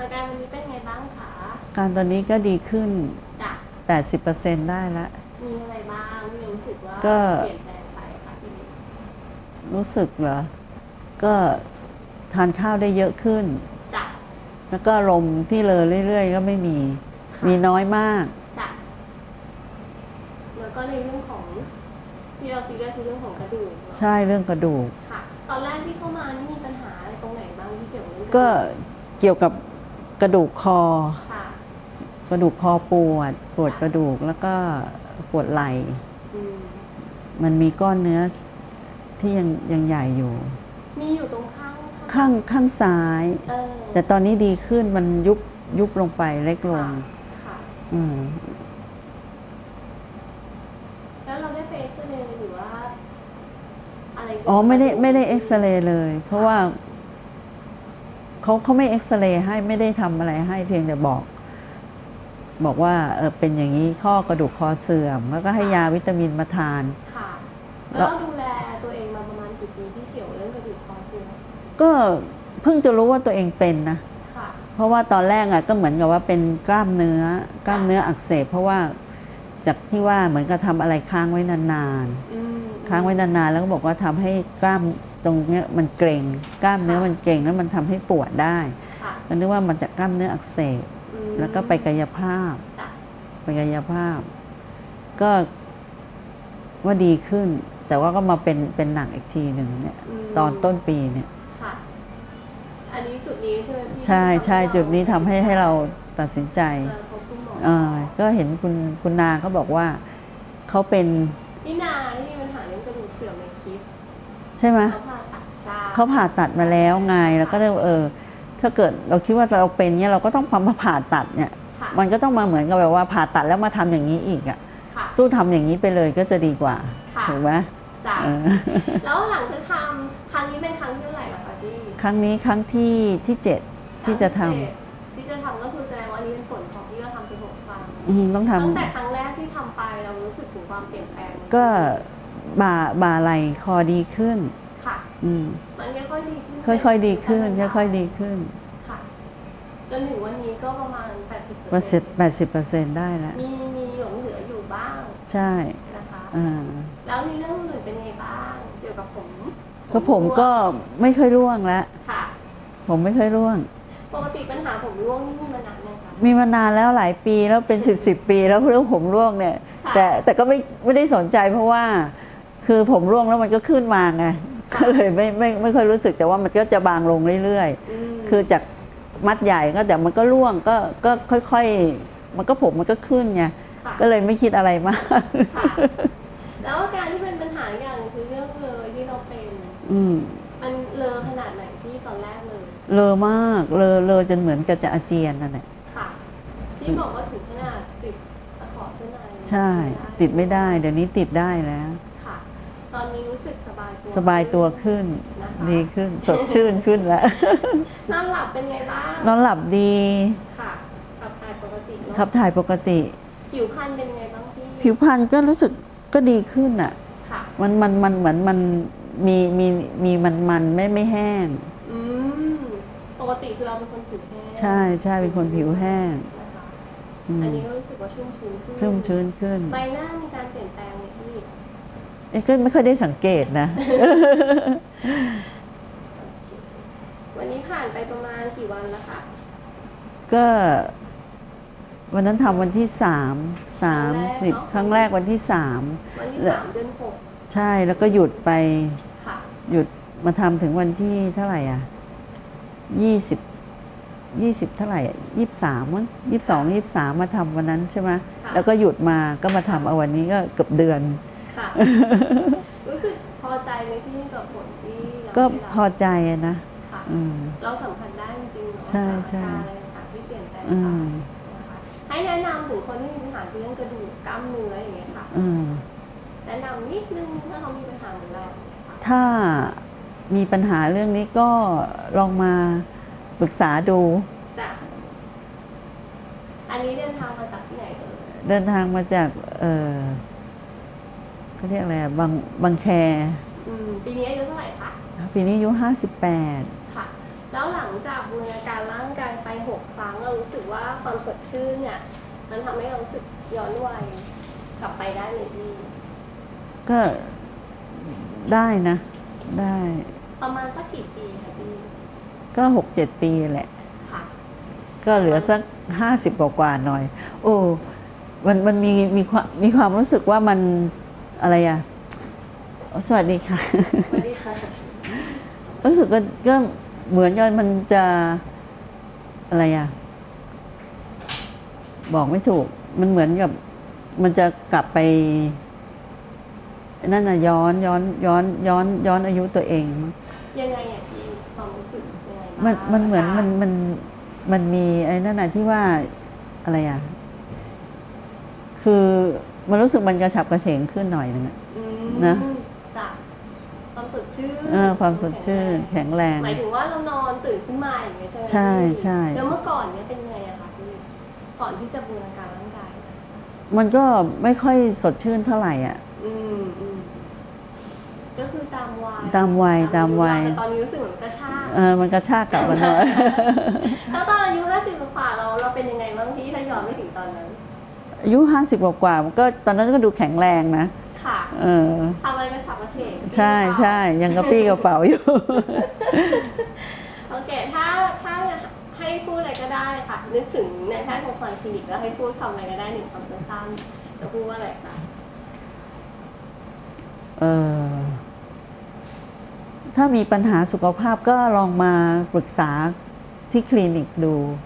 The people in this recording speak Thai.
อาการวันนี้เป็นไงบ้างคะการตอนนี้ก็ดีขึ้น จ้ะ80%ได้แล้วมีอะไรบ้างที่รู้สึกว่าก็ เปลี่ยนแปลงไปคะพี่นิดรู้สึกเหรอ ก็ทานข้าวได้เยอะขึ้น จ้ะแล้วก็ลมที่เลอเรื่อย ๆ ก็ไม่มี ค่ะมีน้อยมาก จ้ะแล้วก็ในเรื่องของที่เราซีเรียสคือเรื่องของกระดูกเนอะใช่เรื่องกระดูก ค่ะ ตอนแรกที่เข้ามานี่มีปัญหาอะไรตรงไหนบ้างที่เกี่ยวกับเรื่องก็เกี่ยวกับ กระดูกคอ ค่ะกระดูกคอปวด ปวดกระดูกแล้วก็ปวดไหล่ อืมมันมีก้อนเนื้อที่ยังยังใหญ่อยู่ มีอยู่ตรงข้างข้างข้างซ้าย เออแต่ตอนนี้ดีขึ้นมันยุบยุบลงไปเล็กลง ค่ะ อืมแล้วเราได้ไปเอ็กซเรย์หรือว่า อะไรอ๋อไม่ได้ไม่ได้เอ็กซเรย์เลย เพราะว่า เขาเขาไม่เอ็กซเรย์ให้ไม่ได้ทำอะไรให้เพียงแต่บอก บอกว่าเออเป็นอย่างนี้ข้อกระดูกคอเสื่อม แล้วก็ให้ยาวิตามินมาทาน ค่ะ แล้แล้ววเราดูแลตัวเองมาประมาณกี่ปีที่เกี่ยวเรื่องกระดูกคอเสื่อมก็เพิ่งจะรู้ว่าตัวเองเป็นนะค่ะเพราะว่าตอนแรกอะก็เหมือนกับว่าเป็นกล้ามเนื้อกล้ามเนื้ออักเสบเพราะว่าจากที่ว่าเหมือนกับทำอะไรค้างไว้นานอืมๆค้างไว้นานๆแล้วก็บอกว่าทำให้กล้าม ตรงเนี้ยมันเกร็งกล้ามเนื้อมันเกร็งแล้วมันทำให้ปวดได้ค่ะก็นึกว่ามันจากกล้ามเนื้ออักเสบอืมแล้วก็ไปกายภาพจ้ะไปกายภาพ ก็ว่าดีขึ้น แต่ว่าก็มาเป็นเป็นหนักอีกทีหนึ่งเนี่ยมตอนต้นปีเนี่ยค่ะอันนี้จุดนี้ใช่ไหมพี่ใช่ใช่ที่จุดนี้ทำให้ให้เราตัดสินใจเออพบคุณหมอเออก็เห็นคุณคุณนาเขาบอกว่าเขาเป็นพี่นาที่มีปัญหาเรื่องกระดูกเสื่อมในคลิปใช่ไหมเขาผ่าตัดใช่ เขาผ่าตัดมาแล้วไงแล้วก็เลยเออถ้าเกิดเราคิดว่าเราเป็นเนี่ยเราก็ต้องมาผ่าตัดเนี่ยค่ะมันก็ต้องมาเหมือนกับแบบว่าผ่าตัดแล้วมาทำอย่างนี้อีกอะค่ะสู้ทำอย่างนี้ไปเลยก็จะดีกว่าค่ะถูกไหมจ้ะเออแล้วหลังจากทำครั้งนี้เป็นครั้งที่เท่าไหร่ล่ะคะพี่ครั้งนี้ครั้งที่ที่เจ็ดที่จะทำครั้งที่เจ็ดที่จะทำก็คือแสดงว่านี่เป็นผลของที่เราทำไปหกครั้งอืมต้องทำตั้งแต่ครั้งแรกที่ทำไปเรารู้สึกถึงความเปลี่ยนแปลงไหมก็บ่าบ่าไหลคอดีขึ้นค่ะ อืมมันค่อยๆดีขึ้นค่อยๆดีขึ้นค่อยๆดีขึ้นค่ะจนถึงวันนี้ก็ประมาณ 80%เปอร์เซ็นต์แปดสิบเปอร์เซ็นต์ได้แล้วมีมีหลงเหลืออยู่บ้างใช่นะคะอ่าแล้วในเรื่องอื่นเป็นไงบ้างเกี่ยวกับผมก็ผมก็ไม่ค่อยร่วงแล้วค่ะ ผมไม่ค่อยร่วงปกติปัญหาผมร่วงนี่มีมานานยังคะมีมานานแล้วหลายปีแล้วเป็นสิบสิบปีแล้วเรื่องผมร่วงเนี่ยค่ะแต่แต่ก็ไม่ไม่ได้สนใจเพราะว่า คือผมร่วงแล้วมันก็ขึ้นมาไง ก็เลยไม่ไม่ไม่ค่อยรู้สึกแต่ว่ามันก็จะบางลงเรื่อยมๆคือจากมัดใหญ่ก็แต่มันก็ร่วงก็ก็ค่อยๆ มันก็ผมมันก็ขึ้นไงค่ะก็เลยไม่คิดอะไรมากค่ะแล้วอาการที่เป็นปัญหาอย่างหนึ่งคือเรื่องเลยที่เราเป็นอืมมันเลอขนาดไหนพี่ตอนแรกเลยเลอมากเลอเลอจนเหมือนกับจะอาเจียนนั่นแหละค่ะที่บอกว่าถึงขนาดติดตะขอเส้นในใช่ ติดไม่ได้ เดี๋ยวนี้ติดได้แล้วค่ะ ตอนนี้รู้สึกสบายตัวสบายตัวขึ้น นะคะดีขึ้น สดชื่นขึ้นแล้ว นอนหลับเป็นไงบ้างนอนหลับดี ค่ะขับถ่ายปกติเนอะขับถ่ายปกติ ผิวพรรณเป็นไงบ้างพี่ผิวพรรณก็รู้สึกก็ดีขึ้นอะ ค่ะ มันมันมันเหมือนมันมีมีมีมันมันไม่ไม่แห้ง อืมปกติคือเราเป็นคนผิวแห้งใช่ใช่เป็นคนผิวแห้งนะคะอือันมนี้ก็รู้สึกว่าชุ่มชื้นขึ้นชุ่มชื้นขึ้น ใบหน้ามีการเปลี่ยนแปลงไหมพี่เอ๊ะ ก็ไม่ค่อยได้สังเกตนะ วันนี้ผ่านไปประมาณกี่วันแล้วคะก็ วันนั้นทำวันที่สามสามสิบครั้งแรกวันที่สามวันที่แล้วสามเดือนหกใช่แล้วก็หยุดไปค่ะหยุดมาทำถึงวันที่เท่าไหร่อะยี่สิบยี่สิบเท่าไหร่ยี่สามมั้งยี่สองยี่สามมาทำวันนั้นใช่ไหมค่ะแล้วก็หยุดมาก็มาทำเอาวันนี้ก็เกือบเดือน ค่ะ รู้สึกพอใจไหมพี่กับผลที่เราก็ได้รับพอใจอะนะค่ะ อืม เราสัมผัสได้จริงๆเนาะใช่ใช่อาการอะไรต่างๆที่เปลี่ยนแปลงอืไปมนะคะให้แนะนำถึงคนที่มีปัญหาเรื่องกระดูกกล้ามเนื้ออย่างเงี้ยค่ะ อืมแนะนำนิดนึงถ้าเขามีปัญหาเหมือนเราค่ะ ถ้ามีปัญหาเรื่องนี้ก็ลองมาปรึกษาดูจ้ะอันนี้เดินทางมาจากที่ไหนเอ่ยเดินทางมาจากเออ เขาเรียกอะไรอะบางบางแคอืมปีนี้อายุเท่าไหร่คะ ปีนี้อายุห้าสิบแปดค่ะ แล้วหลังจากบูรณาการร่างกายไปหกกครั้งเรารู้สึกว่าความสดชื่นเนี่ยมันทำให้เรารู้สึกย้อนวัยกลับไปได้เลยพี่ก็ได้นะ ได้ ประมาณสักกี่ปีคะพี่ก็หกเจ็ดปีแหละ ค่ะ ก็เหลือสักห้าสิบกว่าๆหน่อย โอ้มันมันมีมีความมีความรู้สึกว่ามัน อะไรอะอ๋อสวัสดีค่ะ สวัสดีค่ะ รู้สึกก็ก็เหมือนกันมันจะอะไรอะบอกไม่ถูก มันเหมือนกับ มันจะกลับไป นั่นน่ะย้อนย้อนย้อนย้อนย้อนอายุตัวเองมั้งยังไงอะพี่ความรู้สึกยังไงบ้างมันมันเหมือนมันอาการมันมันมีไอ้นั่นน่ะที่ว่าอะไรอะคือ มันรู้สึกมันกระฉับกระเฉงขึ้นหน่อยนึงอะ อืมนะ จากความสดชื่นเออความสดชื่นแข็งแรง หมายถึงว่าเรานอนตื่นขึ้นมาอย่างเงี้ยใช่ไหมใช่พี่ใช่ แล้วเมื่อก่อนเนี่ยเป็นไงอะคะพี่ก่อนที่จะบูรณาการร่างกายมันก็ไม่ค่อยสดชื่นเท่าไหร่อะ อืมอืมก็คือตามวัยตามวัยตามวัย แต่ตอนนี้รู้สึกเหมือนกระชาก เออมันกระชากกลับมาหน่อย แล้วตอนอายุห้าสิบกว่าเราเราเป็นยังไงบ้างพี่ถ้าย้อนไม่ถึงตอนนั้น อายุห้าสิบกว่าๆมันก็ตอนนั้นก็ดูแข็งแรงนะ ค่ะเออ ทำอะไรกระฉับกระเฉงกับพี่ใช่หรือเปล่าใช่ยังกระปี้กระเป๋าอยู่ โอเค ถ้าถ้าให้พูดอะไรก็ได้ค่ะ นึกถึงในแพทย์ของซอยคลินิกแล้วให้พูดคำอะไรก็ได้หนึ่งคำสั้นๆ จะพูดว่าอะไรคะเออถ้ามีปัญหาสุขภาพก็ลองมาปรึกษาที่คลินิกดูค